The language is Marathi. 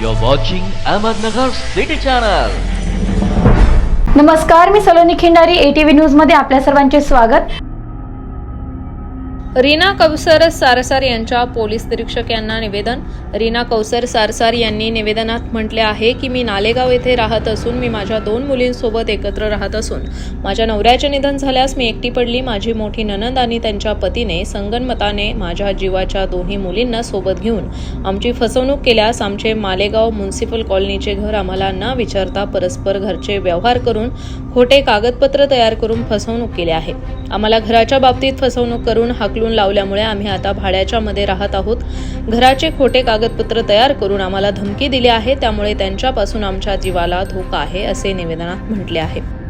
You're watching Ahmednagar City Channel. नमस्कार मी सलोनी खिंडारी एटीव्ही न्यूजमध्ये आपल्या सर्वांचे स्वागत रीना कौसर सारसार यांच्या पोलीस निरीक्षक यांना निवेदन. रीना कौसर सारसार यांनी निवेदनात म्हटले आहे की मी नालेगाव येथे राहत असून मी माझ्या दोन मुलींसोबत एकत्र राहत असून माझ्या नवऱ्याचे निधन झाल्यास मी एकटी पडली. माझी मोठी ननंद आणि त्यांच्या पतीने संगनमताने माझ्या जीवाच्या दोन्ही मुलींना सोबत घेऊन आमची फसवणूक केल्यास आमचे मालेगाव म्युन्सिपल कॉलनीचे घर आम्हाला न विचारता परस्पर घरचे व्यवहार करून खोटे कागदपत्र तयार करून फसवणूक केली आहे. आम्हाला घराच्या बाबतीत फसवणूक करून हाकलून लावल्यामुळे आम्ही आता भाड्याच्या मध्ये राहत आहोत. घराचे खोटे कागदपत्र तयार करून आम्हाला धमकी दिली आहे. त्यामुळे त्यांच्यापासून आमच्या जीवाला धोका आहे असे निवेदनात म्हटले आहे.